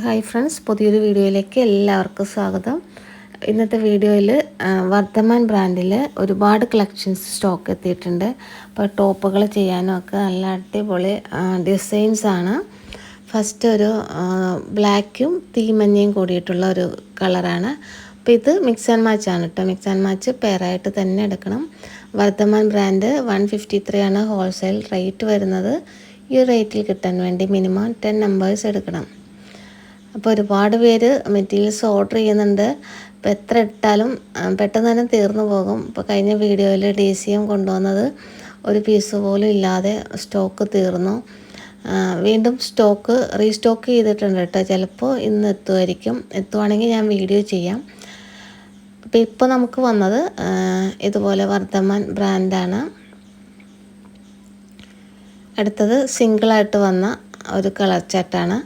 Hi friends പുതിയൊരു വീഡിയോയിലേക്ക് എല്ലാവർക്കും സ്വാഗതം. ഇന്നത്തെ വീഡിയോയിൽ വർദ്ധമാൻ ബ്രാൻഡിൽ ഒരുപാട് കളക്ഷൻസ് സ്റ്റോക്ക് എത്തിയിട്ടുണ്ട്. അപ്പോൾ ടോപ്പുകൾ ചെയ്യാനും ഒക്കെ നല്ല അടിപൊളി ഡിസൈൻസ് ആണ്. ഫസ്റ്റ് ഒരു ബ്ലാക്കും തീമഞ്ഞയും കൂടിയിട്ടുള്ള ഒരു കളറാണ്. അപ്പോൾ ഇത് മിക്സ് ആൻഡ് മാച്ച് ആണ് കേട്ടോ മിക്സ് ആൻഡ് മാച്ച് പെയറായിട്ട് തന്നെ എടുക്കണം. Vardhman brand one fifty three ആണ് ഹോൾസെയിൽ റേറ്റ് വരുന്നത്. ഈ റേറ്റിൽ കിട്ടാൻ വേണ്ടി മിനിമം ടെൻ നമ്പേഴ്സ് എടുക്കണം. അപ്പോൾ ഒരുപാട് പേര് മെറ്റീരിയൽസ് ഓർഡർ ചെയ്യുന്നുണ്ട്. അപ്പോൾ എത്ര ഇട്ടാലും പെട്ടെന്ന് തന്നെ തീർന്നു പോകും. ഇപ്പോൾ കഴിഞ്ഞ വീഡിയോയിൽ ഡി സി എം കൊണ്ടുവന്നത് ഒരു പീസ് പോലും ഇല്ലാതെ സ്റ്റോക്ക് തീർന്നു. വീണ്ടും സ്റ്റോക്ക് റീസ്റ്റോക്ക് ചെയ്തിട്ടുണ്ട് കേട്ടോ. ചിലപ്പോൾ ഇന്ന് എത്തുമായിരിക്കും. എത്തുവാണെങ്കിൽ ഞാൻ വീഡിയോ ചെയ്യാം. അപ്പോൾ ഇപ്പോൾ നമുക്ക് വന്നത് ഇതുപോലെ വർദ്ധമാൻ ബ്രാൻഡാണ് അടുത്തത് സിംഗിളായിട്ട് വന്ന ഒരു കളർ ചാട്ടാണ്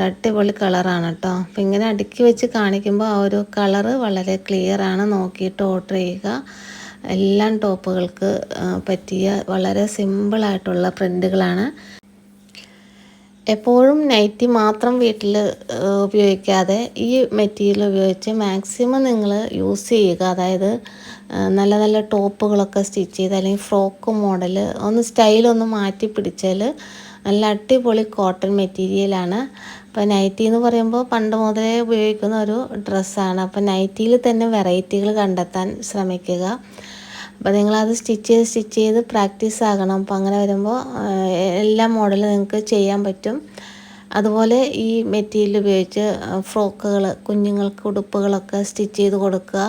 അടിപൊളി കളറാണ് കേട്ടോ. അപ്പം ഇങ്ങനെ അടുക്കി വെച്ച് കാണിക്കുമ്പോൾ ആ ഒരു കളറ് വളരെ ക്ലിയർ ആണ്. നോക്കിയിട്ട് ഓർഡർ ചെയ്യുക. എല്ലാം ടോപ്പുകൾക്ക് പറ്റിയ വളരെ സിമ്പിളായിട്ടുള്ള പ്രിന്റുകളാണ് എപ്പോഴും നൈറ്റി മാത്രം വീട്ടിൽ ഉപയോഗിക്കാതെ ഈ മെറ്റീരിയൽ ഉപയോഗിച്ച് മാക്സിമം നിങ്ങൾ യൂസ് ചെയ്യുക. അതായത് നല്ല നല്ല ടോപ്പുകളൊക്കെ സ്റ്റിച്ച് ചെയ്ത് അല്ലെങ്കിൽ ഫ്രോക്ക് മോഡൽ ഒന്ന് സ്റ്റൈലൊന്ന് മാറ്റി പിടിച്ചാൽ നല്ല അടിപൊളി കോട്ടൺ മെറ്റീരിയലാണ് അപ്പോൾ നൈറ്റി എന്ന് പറയുമ്പോൾ പണ്ട് മുതലേ ഉപയോഗിക്കുന്ന ഒരു ഡ്രസ്സാണ് അപ്പോൾ നൈറ്റിയിൽ തന്നെ വെറൈറ്റികൾ കണ്ടെത്താൻ ശ്രമിക്കുക. അപ്പോൾ നിങ്ങളത് സ്റ്റിച്ച് ചെയ്ത് സ്റ്റിച്ച് ചെയ്ത് പ്രാക്ടീസ് ആകണം. അപ്പോൾ അങ്ങനെ വരുമ്പോൾ എല്ലാ മോഡലും നിങ്ങൾക്ക് ചെയ്യാൻ പറ്റും. അതുപോലെ ഈ മെറ്റീരിയൽ ഉപയോഗിച്ച് ഫ്രോക്കുകൾ കുഞ്ഞുങ്ങൾക്ക് ഉടുപ്പുകളൊക്കെ സ്റ്റിച്ച് ചെയ്ത് കൊടുക്കുക.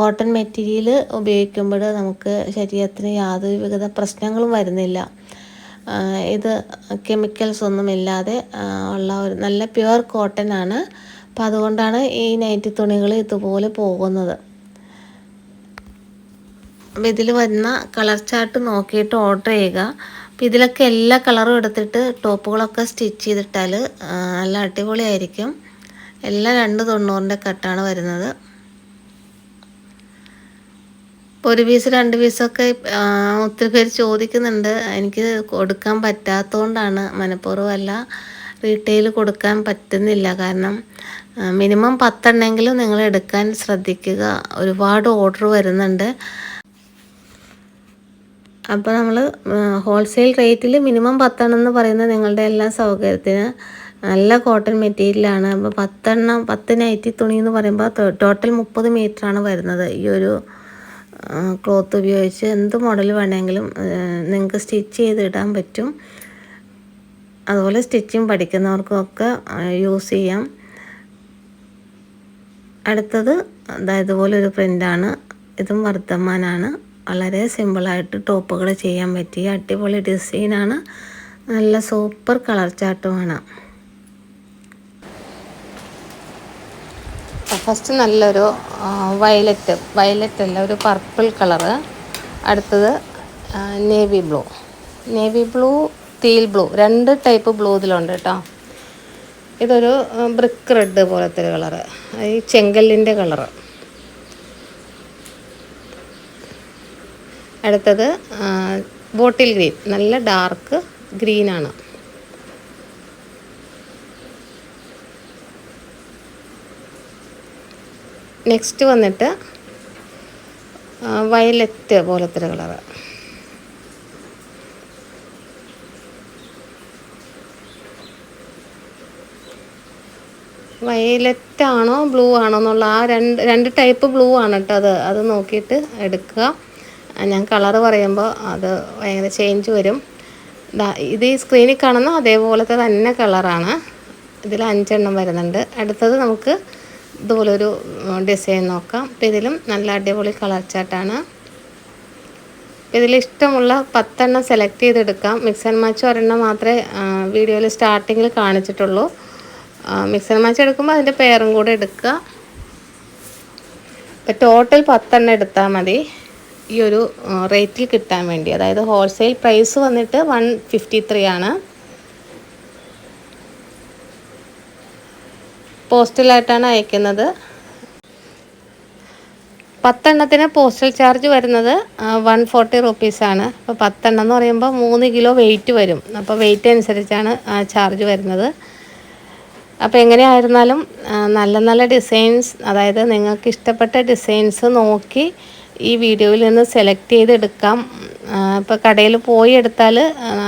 കോട്ടൺ മെറ്റീരിയൽ ഉപയോഗിക്കുമ്പോൾ നമുക്ക് ശരീരത്തിന് യാതൊരു വിവിധ പ്രശ്നങ്ങളും വരുന്നില്ല. ഇത് കെമിക്കൽസ് ഒന്നുമില്ലാതെ ഉള്ള ഒരു നല്ല പ്യുവർ കോട്ടൺ ആണ്. അപ്പോൾ അതുകൊണ്ടാണ് ഈ നൈറ്റി തുണികൾ ഇതുപോലെ പോകുന്നത്. അപ്പോൾ ഇതിൽ വരുന്ന കളർ ചാർട്ട് നോക്കിയിട്ട് ഓർഡർ ചെയ്യുക. അപ്പോൾ ഇതിലൊക്കെ എല്ലാ കളറും എടുത്തിട്ട് ടോപ്പുകളൊക്കെ സ്റ്റിച്ച് ചെയ്തിട്ടാൽ നല്ല അടിപൊളിയായിരിക്കും. എല്ലാം രണ്ട് തൊണ്ണൂറിന്റെ കട്ടാണ് വരുന്നത്. ഒരു പീസ് രണ്ട് പീസൊക്കെ ഒത്തിരി പേര് ചോദിക്കുന്നുണ്ട്. എനിക്ക് കൊടുക്കാൻ പറ്റാത്തതുകൊണ്ടാണ് മനഃപൂർവമല്ല റീറ്റെയിൽ കൊടുക്കാൻ പറ്റുന്നില്ല. കാരണം മിനിമം പത്തെണ്ണെങ്കിലും നിങ്ങൾ എടുക്കാൻ ശ്രദ്ധിക്കുക. ഒരുപാട് ഓർഡർ വരുന്നുണ്ട്. അപ്പോൾ നമ്മൾ ഹോൾസെയിൽ റേറ്റിൽ മിനിമം പത്തെണ്ണം എന്ന് പറയുന്നത് നിങ്ങളുടെ എല്ലാ സൗകര്യത്തിന് നല്ല കോട്ടൺ മെറ്റീരിയലാണ് അപ്പോൾ പത്തെണ്ണം പത്ത് നൈറ്റി തുണി എന്ന് പറയുമ്പോൾ ടോട്ടൽ മുപ്പത് മീറ്ററാണ് വരുന്നത്. ഈ ഒരു ക്ലോത്ത് ഉപയോഗിച്ച് എന്ത് മോഡൽ വേണമെങ്കിലും നിങ്ങൾക്ക് സ്റ്റിച്ച് ചെയ്തിടാൻ പറ്റും. അതുപോലെ സ്റ്റിച്ചിങ് പഠിക്കുന്നവർക്കൊക്കെ യൂസ് ചെയ്യാം. അടുത്തത് ഇതുപോലെ ഒരു പ്രിന്റാണ് ഇതും വർദ്ധമാനാണ്. വളരെ സിമ്പിളായിട്ട് ടോപ്പുകൾ ചെയ്യാൻ പറ്റിയ അടിപൊളി ഡിസൈനാണ് നല്ല സൂപ്പർ കളർ ചാട്ടുമാണ് ഫസ്റ്റ് നല്ലൊരു വയലറ്റ് വയലറ്റ് അല്ല ഒരു പർപ്പിൾ കളറ് അടുത്തത് navy blue navy blue teal blue രണ്ട് ടൈപ്പ് ബ്ലൂ ഇതിലുണ്ട് കേട്ടോ ഇതൊരു ബ്രിക്ക് റെഡ് പോലത്തെ ഒരു കളറ് ഈ ചെങ്കല്ലിന്റെ കളറ് അടുത്തത് ബോട്ടിൽ ഗ്രീൻ നല്ല ഡാർക്ക് ഗ്രീനാണ് നെക്സ്റ്റ് വന്നിട്ട് വയലറ്റ് പോലത്തെ കളറ്. വയലറ്റ് ആണോ ബ്ലൂ ആണോ എന്നുള്ള ആ രണ്ട് രണ്ട് ടൈപ്പ് ബ്ലൂ ആണ് കേട്ടോ അത്. അത് നോക്കിയിട്ട് എടുക്കുക. ഞാൻ കളറ് പറയുമ്പോൾ അത് ഭയങ്കര ചേഞ്ച് വരും. ഇത് ഈ സ്ക്രീനിൽ കാണുന്ന അതേപോലത്തെ തന്നെ കളറാണ്. ഇതിൽ അഞ്ചെണ്ണം വരുന്നുണ്ട്. അടുത്തത് നമുക്ക് ഇതുപോലൊരു ഡിസൈൻ നോക്കാം. അപ്പം ഇതിലും നല്ല അടിപൊളി കളർ ചാട്ടാണ് ഇതിൽ ഇഷ്ടമുള്ള പത്തെണ്ണം സെലക്ട് ചെയ്തെടുക്കാം. മിക്സ് ആൻഡ് മാച്ച് ഒരെണ്ണം മാത്രമേ വീഡിയോയിൽ സ്റ്റാർട്ടിങ്ങിൽ കാണിച്ചിട്ടുള്ളൂ. മിക്സ് ആൻഡ് മാച്ച് എടുക്കുമ്പോൾ അതിന്റെ പേരും കൂടെ എടുക്കുക ഇപ്പം ടോട്ടൽ പത്തെണ്ണം എടുത്താൽ മതി. ഈ ഒരു റേറ്റിൽ കിട്ടാൻ വേണ്ടി. അതായത് ഹോൾസെയിൽ പ്രൈസ് വന്നിട്ട് വൺ ഫിഫ്റ്റി ത്രീ ആണ്. പോസ്റ്റലായിട്ടാണ് അയക്കുന്നത്. പത്തെണ്ണത്തിന് പോസ്റ്റൽ ചാർജ് വരുന്നത് വൺ ഫോർട്ടി റുപ്പീസാണ് അപ്പോൾ പത്തെണ്ണം എന്ന് പറയുമ്പോൾ മൂന്ന് കിലോ വെയിറ്റ് വരും. അപ്പോൾ വെയിറ്റ് അനുസരിച്ചാണ് ചാർജ് വരുന്നത്. അപ്പോൾ എങ്ങനെയായിരുന്നാലും നല്ല നല്ല ഡിസൈൻസ് അതായത് നിങ്ങൾക്ക് ഇഷ്ടപ്പെട്ട ഡിസൈൻസ് നോക്കി ഈ വീഡിയോയിൽ നിന്ന് സെലക്ട് ചെയ്തെടുക്കാം. ഇപ്പോൾ കടയിൽ പോയി എടുത്താൽ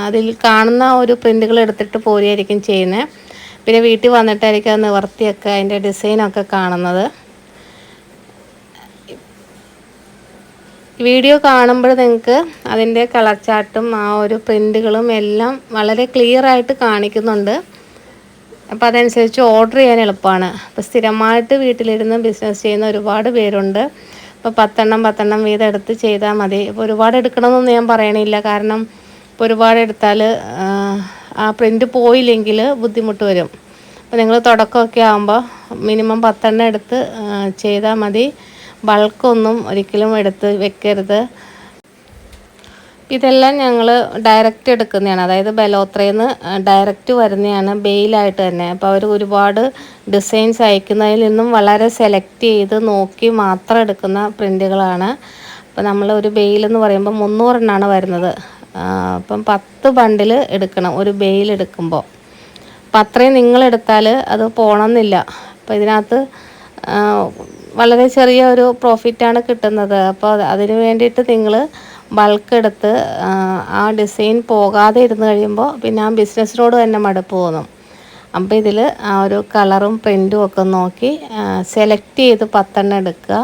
അതിൽ കാണുന്ന ഒരു പ്രിന്റുകൾ എടുത്തിട്ട് പോരുകയായിരിക്കും ചെയ്യുന്നത് പിന്നെ വീട്ടിൽ വന്നിട്ടായിരിക്കും അത് നിവർത്തിയൊക്കെ അതിന്റെ ഡിസൈനൊക്കെ കാണുന്നത്. വീഡിയോ കാണുമ്പോൾ നിങ്ങൾക്ക് അതിന്റെ കളർ ചാർട്ടും ആ ഒരു പ്രിന്റുകളും എല്ലാം വളരെ ക്ലിയർ ആയിട്ട് കാണിക്കുന്നുണ്ട്. അപ്പോൾ അതനുസരിച്ച് ഓർഡർ ചെയ്യാൻ എളുപ്പമാണ്. അപ്പോൾ സ്ഥിരമായിട്ട് വീട്ടിലിരുന്ന് ബിസിനസ് ചെയ്യുന്ന ഒരുപാട് പേരുണ്ട്. അപ്പോൾ പത്തെണ്ണം പത്തെണ്ണം വീതം എടുത്ത് ചെയ്താൽ മതി. ഇപ്പോൾ ഒരുപാട് എടുക്കണമെന്നൊന്നും ഞാൻ പറയണില്ല. കാരണം ഇപ്പോൾ ഒരുപാട് എടുത്താൽ ആ, പ്രിന്റ് പോയില്ലെങ്കിൽ ബുദ്ധിമുട്ട് വരും. അപ്പോൾ നിങ്ങൾ തുടക്കമൊക്കെ ആകുമ്പോൾ മിനിമം പത്തെണ്ണം എടുത്ത് ചെയ്താൽ മതി. ബൾക്കൊന്നും ഒരിക്കലും എടുത്ത് വെക്കരുത്. ഇതെല്ലാം ഞങ്ങൾ ഡയറക്റ്റ് എടുക്കുന്നതാണ്. അതായത് ബലോത്രയിൽ നിന്ന് ഡയറക്റ്റ് വരുന്നതാണ് ബെയിലായിട്ട് തന്നെ. അപ്പോൾ അവർ ഒരുപാട് ഡിസൈൻസ് അയക്കുന്നതിൽ നിന്നും വളരെ സെലക്ട് ചെയ്ത് നോക്കി മാത്രം എടുക്കുന്ന പ്രിന്റുകളാണ് അപ്പോൾ നമ്മൾ ഒരു ബെയിൽ എന്ന് പറയുമ്പോൾ മുന്നൂറെണ്ണമാണ് വരുന്നത്. അപ്പം പത്ത് ബണ്ടിൽ എടുക്കണം ഒരു ബെയിൽ എടുക്കുമ്പോൾ അപ്പം അത്രയും നിങ്ങളെടുത്താൽ അത് പോണമെന്നില്ല അപ്പോൾ ഇതിനകത്ത് വളരെ ചെറിയ ഒരു പ്രോഫിറ്റാണ് കിട്ടുന്നത്. അപ്പോൾ അത് അതിന് വേണ്ടിയിട്ട് നിങ്ങൾ ബൾക്ക് എടുത്ത് ആ ഡിസൈൻ പോകാതെ ഇരുന്ന് കഴിയുമ്പോൾ പിന്നെ ആ ബിസിനസ്സിനോട് തന്നെ മടുപ്പ് തോന്നും. അപ്പോൾ ഇതിൽ ആ ഒരു കളറും പ്രിന്റും ഒക്കെ നോക്കി സെലക്ട് ചെയ്ത് പത്തെണ്ണം എടുക്കുക.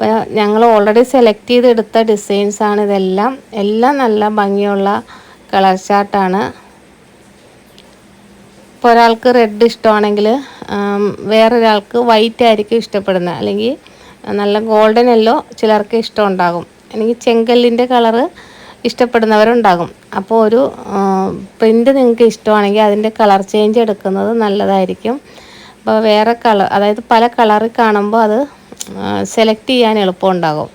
അപ്പോൾ ഞങ്ങൾ ഓൾറെഡി സെലക്ട് ചെയ്തെടുത്ത ഡിസൈൻസ് ഡിസൈൻസാണ് ഇതെല്ലാം. എല്ലാം നല്ല ഭംഗിയുള്ള കളർ ചാർട്ടാണ് ഇപ്പോൾ ഒരാൾക്ക് റെഡ് ഇഷ്ടമാണെങ്കിൽ വേറൊരാൾക്ക് വൈറ്റ് ആയിരിക്കും ഇഷ്ടപ്പെടുന്നത്. അല്ലെങ്കിൽ നല്ല ഗോൾഡൻ എല്ലോ ചിലർക്ക് ഇഷ്ടം ഉണ്ടാകും അല്ലെങ്കിൽ ചെങ്കല്ലിന്റെ കളറ് ഇഷ്ടപ്പെടുന്നവരുണ്ടാകും. അപ്പോൾ ഒരു പ്രിന്റ് നിങ്ങൾക്ക് ഇഷ്ടമാണെങ്കിൽ അതിന്റെ കളർ ചേഞ്ച് എടുക്കുന്നത് നല്ലതായിരിക്കും. അപ്പോൾ വേറെ കളർ അതായത് പല കളറിൽ കാണുമ്പോൾ അത് സെലക്ട് ചെയ്യാൻ എളുപ്പമുണ്ടാകും.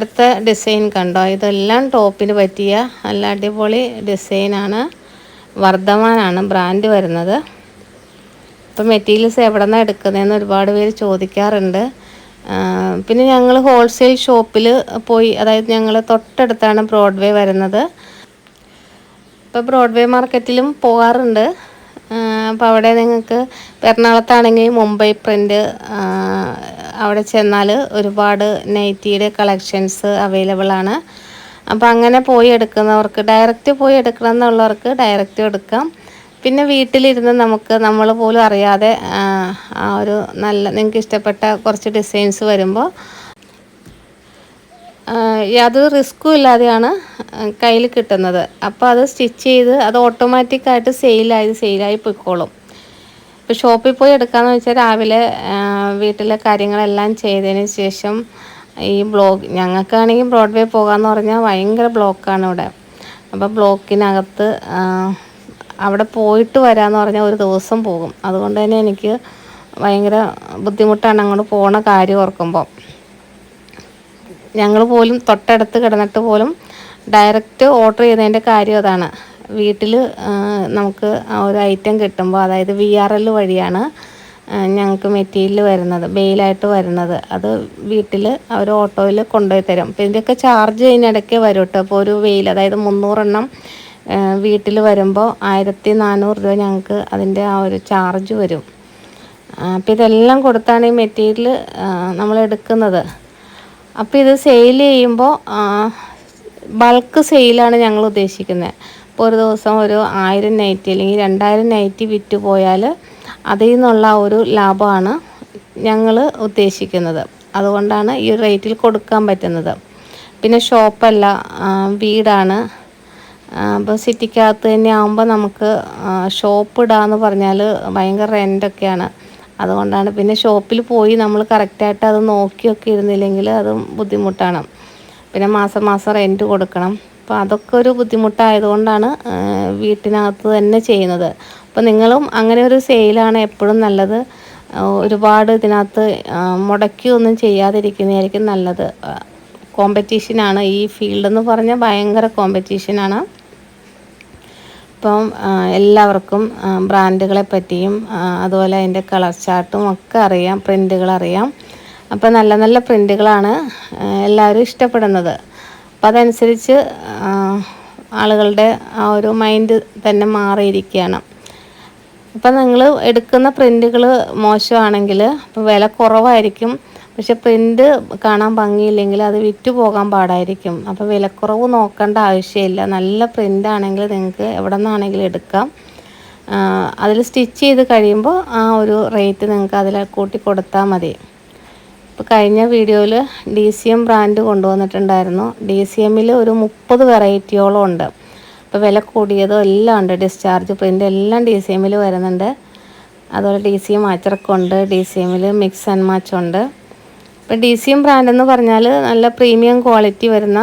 ടുത്ത ഡിസൈൻ കണ്ടോ? ഇതെല്ലാം ടോപ്പിന് പറ്റിയ നല്ല അടിപൊളി ഡിസൈനാണ് വർദ്ധമാനാണ് ബ്രാൻഡ് വരുന്നത്. ഇപ്പം മെറ്റീരിയൽസ് എവിടെ നിന്നാണ് എടുക്കുന്നതെന്ന് ഒരുപാട് പേര് ചോദിക്കാറുണ്ട്. പിന്നെ ഞങ്ങൾ ഹോൾസെയിൽ ഷോപ്പിൽ പോയി അതായത് ഞങ്ങൾ തൊട്ടടുത്താണ് ബ്രോഡ്വേ വരുന്നത്. ഇപ്പോൾ ബ്രോഡ്വേ മാർക്കറ്റിലും പോകാറുണ്ട്. അപ്പോൾ അവിടെ നിങ്ങൾക്ക് എറണാകുളത്താണെങ്കിൽ മുംബൈ പ്രിന്റ് അവിടെ ചെന്നാൽ ഒരുപാട് നൈറ്റിയുടെ കളക്ഷൻസ് അവൈലബിൾ ആണ്. അപ്പോൾ അങ്ങനെ പോയി എടുക്കുന്നവർക്ക് ഡയറക്റ്റ് പോയി എടുക്കണം എന്നുള്ളവർക്ക് ഡയറക്റ്റ് എടുക്കാം. പിന്നെ വീട്ടിലിരുന്ന് നമുക്ക് നമ്മൾ പോലും അറിയാതെ ആ, ഒരു നല്ല നിങ്ങൾക്ക് ഇഷ്ടപ്പെട്ട കുറച്ച് ഡിസൈൻസ് വരുമ്പോൾ യാതൊരു റിസ്ക്കും ഇല്ലാതെയാണ് കയ്യിൽ കിട്ടുന്നത്. അപ്പോൾ അത് സ്റ്റിച്ച് ചെയ്ത് അത് ഓട്ടോമാറ്റിക്കായിട്ട് സെയിലായി സെയിലായി പൊയ്ക്കോളും. ഇപ്പോൾ ഷോപ്പിൽ പോയി എടുക്കാമെന്ന് വെച്ചാൽ രാവിലെ വീട്ടിലെ കാര്യങ്ങളെല്ലാം ചെയ്തതിന് ശേഷം ഈ ബ്ലോക്ക് ഞങ്ങൾക്കാണെങ്കിൽ ബ്രോഡ്വേ പോകാമെന്ന് പറഞ്ഞാൽ ഭയങ്കര ബ്ലോക്കാണ് ഇവിടെ. അപ്പോൾ ബ്ലോക്കിനകത്ത് അവിടെ പോയിട്ട് വരാമെന്ന് പറഞ്ഞാൽ ഒരു ദിവസം പോകും. അതുകൊണ്ട് തന്നെ എനിക്ക് ഭയങ്കര ബുദ്ധിമുട്ടാണ് അങ്ങോട്ട് പോണ കാര്യം ഓർക്കുമ്പോൾ ഞങ്ങൾ പോലും തൊട്ടടുത്ത് കിടന്നിട്ട് പോലും ഡയറക്റ്റ് ഓർഡർ ചെയ്തതിന്റെ കാര്യം അതാണ്. വീട്ടിൽ നമുക്ക് ഒരു ഐറ്റം കിട്ടുമ്പോൾ അതായത് വി ആർ എൽ വഴിയാണ് ഞങ്ങൾക്ക് മെറ്റീരിയൽ വരുന്നത് ബെയിലായിട്ട് വരുന്നത്. അത് വീട്ടിൽ അവർ ഓട്ടോയിൽ കൊണ്ടുപോയി തരും. അപ്പോൾ ഇതിന്റെയൊക്കെ ചാർജ് ഇതിനിടയ്ക്ക് വരും കേട്ടോ അപ്പോൾ ഒരു വെയിൽ അതായത് മുന്നൂറെണ്ണം വീട്ടിൽ വരുമ്പോൾ ആയിരത്തി നാനൂറ് രൂപ ഞങ്ങൾക്ക് അതിന്റെ ആ ഒരു ചാർജ് വരും. അപ്പോൾ ഇതെല്ലാം കൊടുത്താണ് ഈ മെറ്റീരിയൽ നമ്മൾ എടുക്കുന്നത് അപ്പോൾ ഇത് സെയിൽ ചെയ്യുമ്പോൾ ബൾക്ക് സെയിലാണ് ഞങ്ങൾ ഉദ്ദേശിക്കുന്നത് അപ്പോൾ ഒരു ദിവസം ഒരു ആയിരം നൈറ്റി അല്ലെങ്കിൽ രണ്ടായിരം നൈറ്റി വിറ്റ് പോയാൽ അതിൽ നിന്നുള്ള ഒരു ലാഭമാണ് ഞങ്ങൾ ഉദ്ദേശിക്കുന്നത്. അതുകൊണ്ടാണ് ഈ റേറ്റിൽ കൊടുക്കാൻ പറ്റുന്നത്. പിന്നെ ഷോപ്പല്ല വീടാണ്. അപ്പോൾ സിറ്റിക്കകത്ത് തന്നെ ആകുമ്പോൾ നമുക്ക് ഷോപ്പ് ഇടാന്ന് പറഞ്ഞാൽ ഭയങ്കര റെന്റൊക്കെയാണ് അതുകൊണ്ടാണ് പിന്നെ ഷോപ്പിൽ പോയി നമ്മൾ കറക്റ്റായിട്ട് അത് നോക്കിയൊക്കെ ഇരുന്നില്ലെങ്കിൽ അത് ബുദ്ധിമുട്ടാണ്. പിന്നെ മാസം മാസം റെന്റ് കൊടുക്കണം. അപ്പോൾ അതൊക്കെ ഒരു ബുദ്ധിമുട്ടായതുകൊണ്ടാണ് വീട്ടിനകത്ത് തന്നെ ചെയ്യുന്നത്. അപ്പോൾ നിങ്ങളും അങ്ങനെ ഒരു സെയിലാണ് എപ്പോഴും നല്ലത്. ഒരുപാട് ഇതിനകത്ത് മുടക്കിയൊന്നും ചെയ്യാതിരിക്കുന്നതായിരിക്കും നല്ലത്. കോമ്പറ്റീഷനാണ് ഈ ഫീൽഡെന്ന് പറഞ്ഞാൽ ഭയങ്കര കോമ്പറ്റീഷനാണ് ഇപ്പം എല്ലാവർക്കും ബ്രാൻഡുകളെ പറ്റിയും അതുപോലെ അതിന്റെ കളർ ചാർട്ടും ഒക്കെ അറിയാം പ്രിന്റുകൾ അറിയാം. അപ്പോൾ നല്ല നല്ല പ്രിന്റുകളാണ് എല്ലാവരും ഇഷ്ടപ്പെടുന്നത്. അപ്പോൾ അതനുസരിച്ച് ആളുകളുടെ ആ ഒരു മൈൻഡ് തന്നെ മാറിയിരിക്കുകയാണ്. അപ്പം നിങ്ങൾ എടുക്കുന്ന പ്രിന്റുകൾ മോശമാണെങ്കിൽ വില കുറവായിരിക്കും. പക്ഷെ പ്രിന്റ് കാണാൻ ഭംഗിയില്ലെങ്കിൽ അത് വിറ്റ് പോകാൻ പാടായിരിക്കും. അപ്പോൾ വിലക്കുറവ് നോക്കേണ്ട ആവശ്യമില്ല. നല്ല പ്രിന്റ് ആണെങ്കിൽ നിങ്ങൾക്ക് എവിടെ നിന്നാണെങ്കിലും എടുക്കാം. അതിൽ സ്റ്റിച്ച് ചെയ്ത് കഴിയുമ്പോൾ ആ ഒരു റേറ്റ് നിങ്ങൾക്ക് അതിൽ കൂട്ടി കൊടുത്താൽ മതി. ഇപ്പോൾ കഴിഞ്ഞ വീഡിയോയിൽ ഡി സി എം ബ്രാൻഡ് കൊണ്ടുവന്നിട്ടുണ്ടായിരുന്നു. ഡി സി എമ്മിൽ ഒരു മുപ്പത് വെറൈറ്റിയോളം ഉണ്ട്. അപ്പോൾ വില കൂടിയതും എല്ലാം ഉണ്ട്. ഡിസ്ചാർജ് പ്രിന്റ് എല്ലാം ഡി സി എമ്മിൽ വരുന്നുണ്ട്. അതുപോലെ ഡി സി എം ഉണ്ട്. ഡി സി എമ്മിൽ മിക്സ് ആൻഡ് മാച്ച് ഉണ്ട്. ഇപ്പോൾ ഡി സി എം ബ്രാൻഡ് എന്ന് പറഞ്ഞാൽ നല്ല പ്രീമിയം ക്വാളിറ്റി വരുന്ന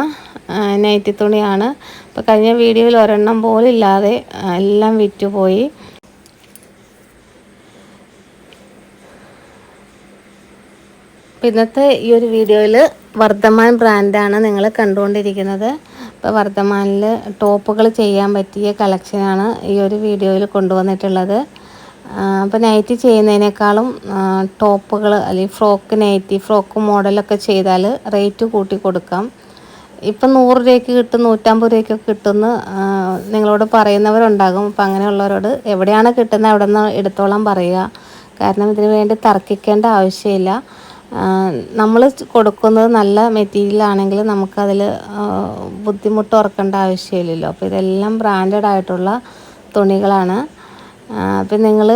നൈറ്റി തുണിയാണ്. ഇപ്പം കഴിഞ്ഞ വീഡിയോയിൽ ഒരെണ്ണം പോലും ഇല്ലാതെ എല്ലാം വിറ്റുപോയി. ഇന്നത്തെ ഈ ഒരു വീഡിയോയിൽ വർദ്ധമാൻ ബ്രാൻഡാണ് നിങ്ങൾ കണ്ടുകൊണ്ടിരിക്കുന്നത്. ഇപ്പോൾ വർദ്ധമാനിൽ ടോപ്പുകൾ ചെയ്യാൻ പറ്റിയ കളക്ഷനാണ് ഈ ഒരു വീഡിയോയിൽ കൊണ്ടുവന്നിട്ടുള്ളത്. അപ്പോൾ നൈറ്റി ചെയ്യുന്നതിനേക്കാളും ടോപ്പുകൾ അല്ലെങ്കിൽ ഫ്രോക്ക് നൈറ്റി ഫ്രോക്ക് മോഡലൊക്കെ ചെയ്താൽ റേറ്റ് കൂട്ടി കൊടുക്കാം. ഇപ്പം നൂറ് രൂപയ്ക്ക് കിട്ടും നൂറ്റമ്പത് രൂപയ്ക്കൊക്കെ കിട്ടുമെന്ന് നിങ്ങളോട് പറയുന്നവരുണ്ടാകും. അപ്പം അങ്ങനെയുള്ളവരോട് എവിടെയാണ് കിട്ടുന്നത് അവിടെ നിന്ന് എടുത്തോളം പറയുക. കാരണം ഇതിന് വേണ്ടി തർക്കിക്കേണ്ട ആവശ്യമില്ല. നമ്മൾ കൊടുക്കുന്നത് നല്ല മെറ്റീരിയൽ ആണെങ്കിൽ നമുക്കതിൽ ബുദ്ധിമുട്ട് ഓർക്കേണ്ട ആവശ്യമില്ലല്ലോ. അപ്പോൾ ഇതെല്ലാം ബ്രാൻഡഡ് ആയിട്ടുള്ള തുണികളാണ്. അപ്പം നിങ്ങൾ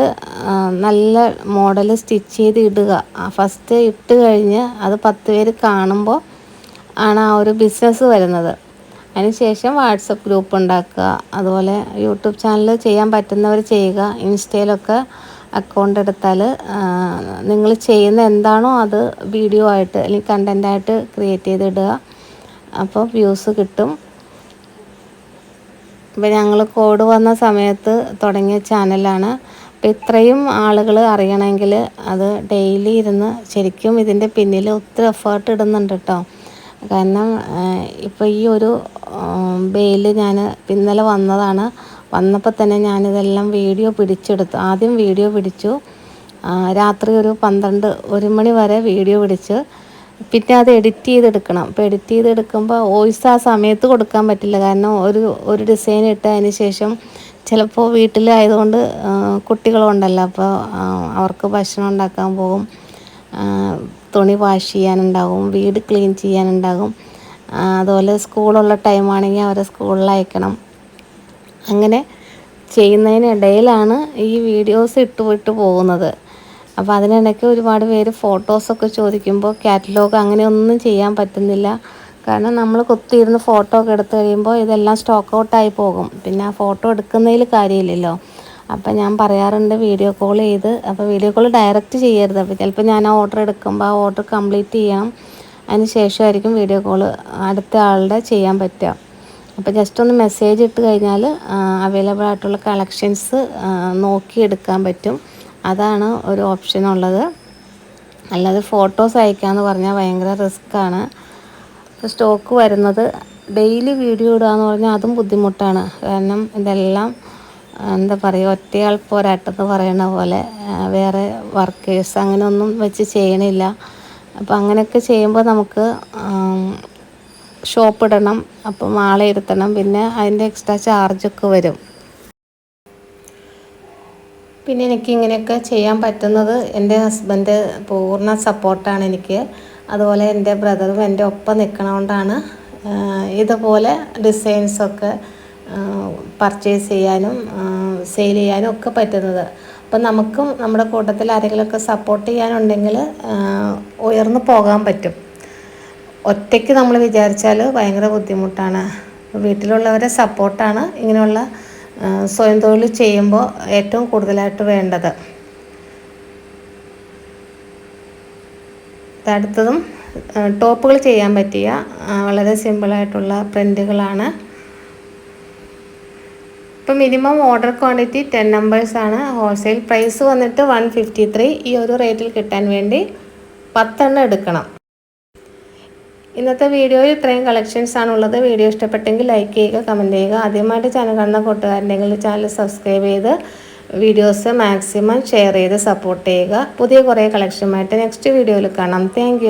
നല്ല മോഡൽ സ്റ്റിച്ച് ചെയ്ത് ഇടുക ഫസ്റ്റ് ഇട്ട് കഴിഞ്ഞ് അത് പത്ത് പേര് കാണുമ്പോൾ ആണ് ആ ഒരു ബിസിനസ് വരുന്നത്. അതിനുശേഷം വാട്സപ്പ് ഗ്രൂപ്പ് ഉണ്ടാക്കുക. അതുപോലെ യൂട്യൂബ് ചാനൽ ചെയ്യാൻ പറ്റുന്നവർ ചെയ്യുക. ഇൻസ്റ്റയിലൊക്കെ അക്കൗണ്ട് എടുത്താൽ നിങ്ങൾ ചെയ്യുന്ന എന്താണോ അത് വീഡിയോ ആയിട്ട് അല്ലെങ്കിൽ കണ്ടന്റായിട്ട് ക്രിയേറ്റ് ചെയ്തിടുക. അപ്പോൾ വ്യൂസ് കിട്ടും. അപ്പോൾ ഞങ്ങൾ കോഡ് വന്ന സമയത്ത് തുടങ്ങിയ ചാനലാണ്. അപ്പോൾ ഇത്രയും ആളുകൾ അറിയണമെങ്കിൽ അത് ഡെയിലി ഇരുന്ന് ശരിക്കും ഇതിന്റെ പിന്നിൽ ഒത്തിരി എഫേർട്ട് ഇടുന്നുണ്ട് കേട്ടോ കാരണം ഇപ്പോൾ ഈ ഒരു ബെയിൽ ഞാൻ ഇന്നലെ വന്നതാണ്. വന്നപ്പോൾ തന്നെ ഞാനിതെല്ലാം വീഡിയോ പിടിച്ചെടുത്തു. ആദ്യം വീഡിയോ പിടിച്ചു. രാത്രി ഒരു പന്ത്രണ്ട് ഒരു മണി വരെ വീഡിയോ പിടിച്ച്. പിന്നെ അത് എഡിറ്റ് ചെയ്തെടുക്കണം. അപ്പോൾ എഡിറ്റ് ചെയ്തെടുക്കുമ്പോൾ വോയിസ് ആ സമയത്ത് കൊടുക്കാൻ പറ്റില്ല. കാരണം ഒരു ഒരു ഡിസൈൻ ഇട്ടതിന് ശേഷം ചിലപ്പോൾ വീട്ടിലായതുകൊണ്ട് കുട്ടികളുണ്ടല്ലോ. അപ്പോൾ അവർക്ക് ഭക്ഷണം ഉണ്ടാക്കാൻ പോകും. തുണി വാഷ് ചെയ്യാനുണ്ടാകും. വീട് ക്ലീൻ ചെയ്യാനുണ്ടാകും. അതുപോലെ സ്കൂളുള്ള ടൈമാണെങ്കിൽ അവരെ സ്കൂളിൽ അയക്കണം. അങ്ങനെ ചെയ്യുന്നതിനിടയിലാണ് ഈ വീഡിയോസ് ഇട്ട് വിട്ട് പോകുന്നത്. അപ്പോൾ അതിനിടയ്ക്ക് ഒരുപാട് പേര് ഫോട്ടോസൊക്കെ ചോദിക്കുമ്പോൾ കാറ്റലോഗ് അങ്ങനെയൊന്നും ചെയ്യാൻ പറ്റുന്നില്ല. കാരണം നമ്മൾ കുത്തിയിരുന്ന് ഫോട്ടോ ഒക്കെ എടുത്തു കഴിയുമ്പോൾ ഇതെല്ലാം സ്റ്റോക്ക് ഔട്ടായി പോകും. പിന്നെ ആ ഫോട്ടോ എടുക്കുന്നതിൽ കാര്യമില്ലല്ലോ. അപ്പം ഞാൻ പറയാറുണ്ട് വീഡിയോ കോൾ ചെയ്ത്. അപ്പോൾ വീഡിയോ കോൾ ഡയറക്റ്റ് ചെയ്യരുത്. അപ്പോൾ ചിലപ്പോൾ ഞാൻ ആ ഓർഡർ എടുക്കുമ്പോൾ ആ ഓർഡർ കംപ്ലീറ്റ് ചെയ്യാം അതിന് ശേഷമായിരിക്കും വീഡിയോ കോൾ അടുത്ത ആളുടെ ചെയ്യാൻ പറ്റുക. അപ്പോൾ ജസ്റ്റ് ഒന്ന് മെസ്സേജ് ഇട്ട് കഴിഞ്ഞാൽ അവൈലബിൾ ആയിട്ടുള്ള കളക്ഷൻസ് നോക്കി എടുക്കാൻ പറ്റും. അതാണ് ഒരു ഓപ്ഷൻ ഉള്ളത്. അല്ലാതെ ഫോട്ടോസ് അയക്കാമെന്ന് പറഞ്ഞാൽ ഭയങ്കര റിസ്ക്കാണ് സ്റ്റോക്ക് വരുന്നത് ഡെയിലി വീഡിയോ ഇടുക എന്ന് പറഞ്ഞാൽ അതും ബുദ്ധിമുട്ടാണ്. കാരണം ഇതെല്ലാം എന്താ പറയുക ഒറ്റയാൾ പോരാട്ടെന്ന് പറയുന്ന പോലെ വേറെ വർക്കേഴ്സ് അങ്ങനെയൊന്നും വെച്ച് ചെയ്യണില്ല. അപ്പോൾ അങ്ങനെയൊക്കെ ചെയ്യുമ്പോൾ നമുക്ക് ഷോപ്പ് ഇടണം അപ്പം ആളെ ഇരുത്തണം. പിന്നെ അതിന്റെ എക്സ്ട്രാ ചാർജൊക്കെ വരും. പിന്നെ എനിക്ക് ഇങ്ങനെയൊക്കെ ചെയ്യാൻ പറ്റുന്നത് എന്റെ ഹസ്ബൻഡ് പൂർണ സപ്പോർട്ടാണ് എനിക്ക്. അതുപോലെ എന്റെ ബ്രദറും എന്റെ ഒപ്പം നിൽക്കണതുകൊണ്ടാണ് ഇതുപോലെ ഡിസൈൻസൊക്കെ പർച്ചേസ് ചെയ്യാനും സെയിൽ ചെയ്യാനും ഒക്കെ പറ്റുന്നത്. അപ്പം നമുക്കും നമ്മുടെ കൂട്ടത്തിൽ ആരെങ്കിലുമൊക്കെ സപ്പോർട്ട് ചെയ്യാനുണ്ടെങ്കിൽ ഉയർന്നു പോകാൻ പറ്റും. ഒറ്റയ്ക്ക് നമ്മൾ വിചാരിച്ചാൽ ഭയങ്കര ബുദ്ധിമുട്ടാണ്. വീട്ടിലുള്ളവരെ സപ്പോർട്ടാണ് ഇങ്ങനെയുള്ള സ്വയം തൊഴിൽ ചെയ്യുമ്പോൾ ഏറ്റവും കൂടുതലായിട്ട് വേണ്ടത്. അടുത്തതും ടോപ്പുകൾ ചെയ്യാൻ പറ്റിയ വളരെ സിമ്പിളായിട്ടുള്ള പ്രിന്റുകളാണ് ഇപ്പം മിനിമം ഓർഡർ ക്വാണ്ടിറ്റി ടെൻ നമ്പേഴ്സാണ് ഹോൾസെയിൽ പ്രൈസ് വന്നിട്ട് വൺ ഫിഫ്റ്റി ത്രീ ഈ ഒരു റേറ്റിൽ കിട്ടാൻ വേണ്ടി പത്തെണ്ണം എടുക്കണം. ഇന്നത്തെ വീഡിയോയിൽ ഇത്രയും കളക്ഷൻസ് ആണുള്ളത്. വീഡിയോ ഇഷ്ടപ്പെട്ടെങ്കിൽ ലൈക്ക് ചെയ്യുക കമന്റ് ചെയ്യുക. ആദ്യമായിട്ട് ചാനൽ കാണുന്ന കൂട്ടുകാരുണ്ടെങ്കിൽ ചാനൽ സബ്സ്ക്രൈബ് ചെയ്ത് വീഡിയോസ് മാക്സിമം ഷെയർ ചെയ്ത് സപ്പോർട്ട് ചെയ്യുക. പുതിയ കുറേ കളക്ഷനുമായിട്ട് നെക്സ്റ്റ് വീഡിയോയിൽ കാണാം. താങ്ക്